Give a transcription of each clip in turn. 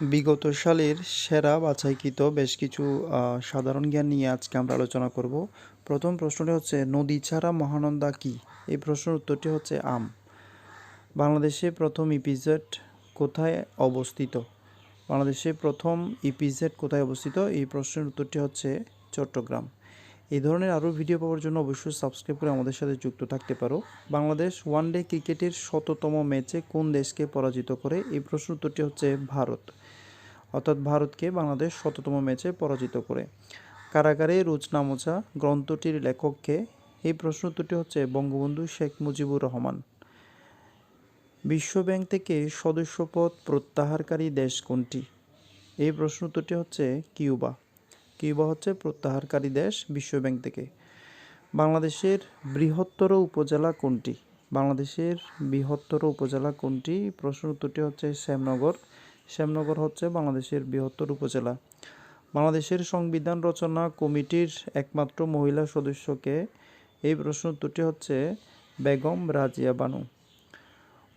বিগত সালের সেরা বাছাইকৃত বেশ কিছু সাধারণ জ্ঞান নিয়ে আজকে আমরা আলোচনা করব। প্রথম প্রশ্নটি হচ্ছে, নদী ছাড়া মহানন্দা কি? এই প্রশ্নের উত্তরটি হচ্ছে আম। বাংলাদেশে প্রথম ইপিজেড কোথায় অবস্থিত? বাংলাদেশে প্রথম ইপিজেড কোথায় অবস্থিত? এই প্রশ্নের উত্তরটি হচ্ছে চট্টগ্রাম। এই ধরনের আরও ভিডিও পাওয়ার জন্য অবশ্যই সাবস্ক্রাইব করে আমাদের সাথে যুক্ত থাকতে পারো। বাংলাদেশ ওয়ানডে ক্রিকেটের শততম ম্যাচে কোন দেশকে পরাজিত করে? এই প্রশ্ন উত্তরটি হচ্ছে ভারত। অর্থাৎ ভারতকে বাংলাদেশ শততম ম্যাচে পরাজিত করে। কারাগারে রোজনামোচা গ্রন্থটির লেখককে এই প্রশ্ন উত্তরটি হচ্ছে বঙ্গবন্ধু শেখ মুজিবুর রহমান। বিশ্বব্যাংক থেকে সদস্যপদ প্রত্যাহারকারী দেশ কোনটি? এই প্রশ্ন উত্তরটি হচ্ছে কিউবা। কিউবা হচ্ছে প্রত্যাহারকারী দেশ বিশ্বব্যাংক থেকে। বাংলাদেশের বৃহত্তর উপজেলা কোনটি? বাংলাদেশের বৃহত্তর উপজেলা কোনটি? প্রশ্ন উত্তরটি হচ্ছে শ্যামনগর। শ্যামনগর হচ্ছে বাংলাদেশের বৃহত্তর উপজেলা। বাংলাদেশের সংবিধান রচনা কমিটির একমাত্র মহিলা সদস্যকে এই প্রশ্ন উত্তরটি হচ্ছে বেগম রাজিয়া বানু।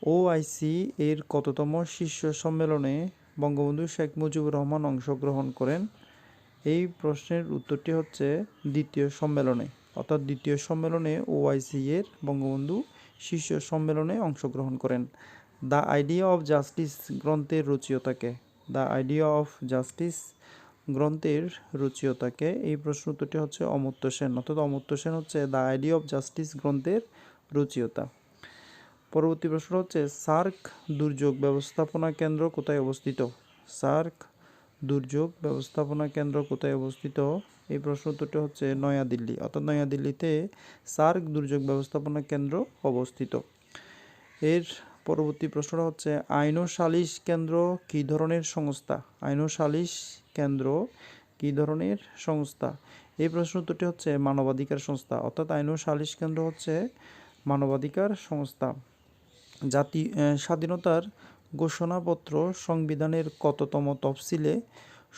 ওআইসি এর কততম শীর্ষ সম্মেলনে বঙ্গবন্ধু শেখ মুজিবুর রহমান অংশগ্রহণ করেন? এই প্রশ্নের উত্তরটি হচ্ছে দ্বিতীয় সম্মেলনে, অর্থাৎ দ্বিতীয় সম্মেলনে ওআইসি এর বঙ্গবন্ধু শীর্ষ সম্মেলনে অংশগ্রহণ করেন। দ্য আইডিয়া অফ জাস্টিস গ্রন্থের রচয়িতাকে দ্য আইডিয়া অফ জাস্টিস গ্রন্থের রচয়িতাকে, এই প্রশ্ন উত্তরটি হচ্ছে অমর্ত্য সেন, অর্থাৎ অমর্ত্য সেন হচ্ছে দ্য আইডিয়া অফ জাস্টিস গ্রন্থের রচয়িতা। পরবর্তী প্রশ্ন হচ্ছে, সার্ক দুর্যোগ ব্যবস্থাপনা কেন্দ্র কোথায় অবস্থিত? সার্ক দুর্যোগ ব্যবস্থাপনা কেন্দ্র কোথায় অবস্থিত? এই প্রশ্ন উত্তরটি হচ্ছে নয়াদিল্লি, অর্থাৎ নয়াদিল্লিতে সার্ক দুর্যোগ ব্যবস্থাপনা কেন্দ্র অবস্থিত। এর পরবর্তী প্রশ্নটা হচ্ছে, আইন ও সালিশ কেন্দ্র কী ধরনের সংস্থা? আইন ও সালিশ কেন্দ্র কী ধরনের সংস্থা? এই প্রশ্ন উত্তরটি হচ্ছে, মানবাধিকার সংস্থা, অর্থাৎ আইন ও সালিশ কেন্দ্র হচ্ছে মানবাধিকার সংস্থা। জাতি স্বাধীনতার ঘোষণাপত্র সংবিধানের কততম তফসিলে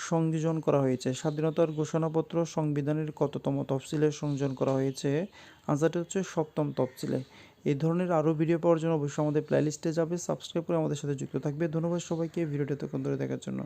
সংযোজন করা হয়েছে? স্বাধীনতার ঘোষণাপত্র সংবিধানের কততম তফসিলে সংযোজন করা হয়েছে? আনসারটি হচ্ছে সপ্তম তফসিলে। এই ধরনের আরও ভিডিও পাওয়ার জন্য অবশ্যই আমাদের প্লেলিস্টে যাবে। সাবস্ক্রাইব করে আমাদের সাথে যুক্ত থাকবে। ধন্যবাদ সবাইকে। ভিডিওটি এতক্ষণ ধরে দেখার জন্য।